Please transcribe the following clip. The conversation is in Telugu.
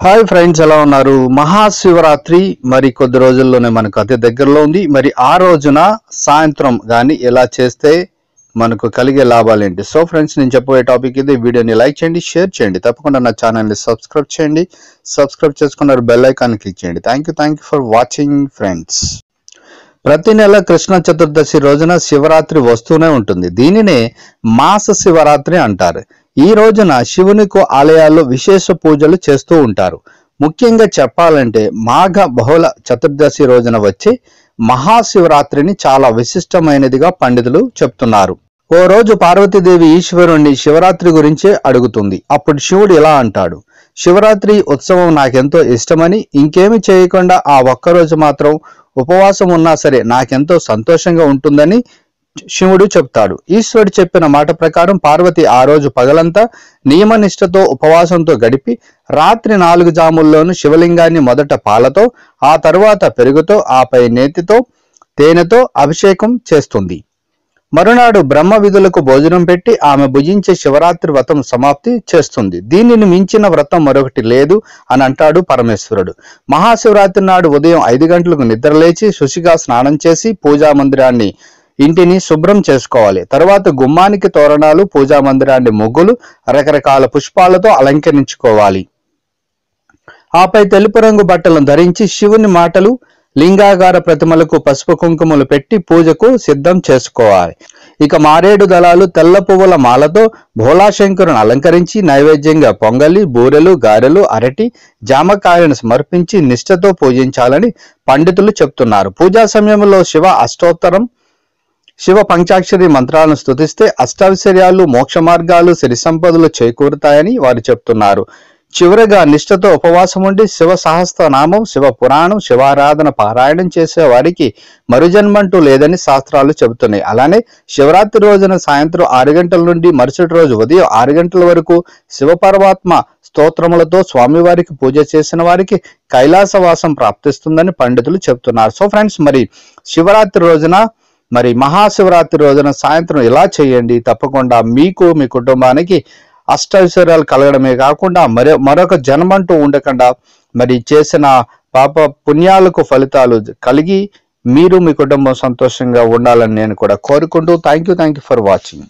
హాయ్ ఫ్రెండ్స్ ఎలా ఉన్నారు? మహాశివరాత్రి మరి కొద్ది రోజుల్లోనే మనకు అతి దగ్గరలో ఉంది. మరి ఆ రోజున సాయంత్రం కానీ ఎలా చేస్తే మనకు కలిగే లాభాలు ఏంటి? సో ఫ్రెండ్స్ నేను చెప్పబోయే టాపిక్ ఇది. వీడియోని లైక్ చేయండి షేర్ చేయండి. తప్పకుండా నా ఛానల్ని సబ్స్క్రైబ్ చేయండి. సబ్స్క్రైబ్ చేసుకున్నారు బెల్ ఐకాన్ క్లిక్ చేయండి. Thank you thank you for watching friends ప్రతి నెల కృష్ణ చతుర్దశి రోజున శివరాత్రి వస్తూనే ఉంటుంది. దీనినే మాస శివరాత్రి అంటారు. ఈ రోజున శివునికి ఆలయాల్లో విశేష పూజలు చేస్తూ ఉంటారు. ముఖ్యంగా చెప్పాలంటే మాఘ బహుళ చతుర్దశి రోజున వచ్చే మహాశివరాత్రిని చాలా విశిష్టమైనదిగా పండితులు చెప్తున్నారు. ఓ రోజు పార్వతీదేవి ఈశ్వరుణ్ణి శివరాత్రి గురించే అడుగుతుంది. అప్పుడు శివుడు ఇలా అంటాడు. శివరాత్రి ఉత్సవం నాకెంతో ఇష్టమని ఇంకేమి చేయకుండా ఆ ఒక్కరోజు మాత్రం ఉపవాసం ఉన్నా సరే నాకెంతో సంతోషంగా ఉంటుందని శివుడు చెప్తాడు. ఈశ్వరుడు చెప్పిన మాట ప్రకారం పార్వతి ఆ రోజు పగలంతా నియమనిష్టతో ఉపవాసంతో గడిపి రాత్రి నాలుగు జాముల్లోనూ శివలింగాన్ని మొదట పాలతో ఆ తరువాత పెరుగుతో ఆపై నేతితో తేనెతో అభిషేకం చేస్తుంది. మరునాడు బ్రహ్మ విధులకు భోజనం పెట్టి ఆమె భుజించే శివరాత్రి వ్రతం సమాప్తి చేస్తుంది. దీనిని మించిన వ్రతం మరొకటి లేదు అని అంటాడు పరమేశ్వరుడు. మహాశివరాత్రి నాడు ఉదయం ఐదు గంటలకు నిద్రలేచి శుచిగా స్నానం చేసి పూజా మందిరాన్ని ఇంటిని శుభ్రం చేసుకోవాలి. తర్వాత గుమ్మానికి తోరణాలు పూజా మందిరాన్ని ముగ్గులు రకరకాల పుష్పాలతో అలంకరించుకోవాలి. ఆపై తెలుపు రంగు బట్టలను ధరించి శివుని మాటలు లింగాగార ప్రతిమలకు పసుపు కుంకుమలు పెట్టి పూజకు సిద్ధం చేసుకోవాలి. ఇక మారేడు దళాలు తెల్ల పువ్వుల మాలతో భోళాశంకరుని అలంకరించి నైవేద్యంగా పొంగలి బూరెలు గారెలు అరటి జామకాయలను సమర్పించి నిష్ఠతో పూజించాలని పండితులు చెప్తున్నారు. పూజా సమయంలో శివ అష్టోత్తరం శివ పంచాక్షరి మంత్రాలను స్తుతిస్తే అష్టావిశ్వర్యాలు మోక్ష మార్గాలు సిరి సంపదలు చేకూరుతాయని వారు చెప్తున్నారు. చివరగా నిష్ఠతో ఉపవాసం ఉండి శివ సహస్రనామం శివ పురాణం శివారాధన పారాయణం చేసేవారికి మరుజన్మంటూ లేదని శాస్త్రాలు చెబుతున్నాయి. అలానే శివరాత్రి రోజున సాయంత్రం ఆరు గంటల నుండి మరుసటి రోజు ఉదయం ఆరు గంటల వరకు శివపరమాత్మ స్తోత్రములతో స్వామివారికి పూజ చేసిన వారికి కైలాసవాసం ప్రాప్తిస్తుందని పండితులు చెప్తున్నారు సో ఫ్రెండ్స్ మరి శివరాత్రి రోజున మరి మహాశివరాత్రి రోజున సాయంత్రం ఇలా చేయండి. తప్పకుండా మీకు మీ కుటుంబానికి అష్టైశ్వర్యాలు కలగడమే కాకుండా మరో మరొక జన్మంటూ ఉండకుండా మరి చేసిన పాప పుణ్యాలకు ఫలితాలు కలిగి మీరు మీ కుటుంబం సంతోషంగా ఉండాలని నేను కూడా కోరుకుంటూ thank you thank you for watching.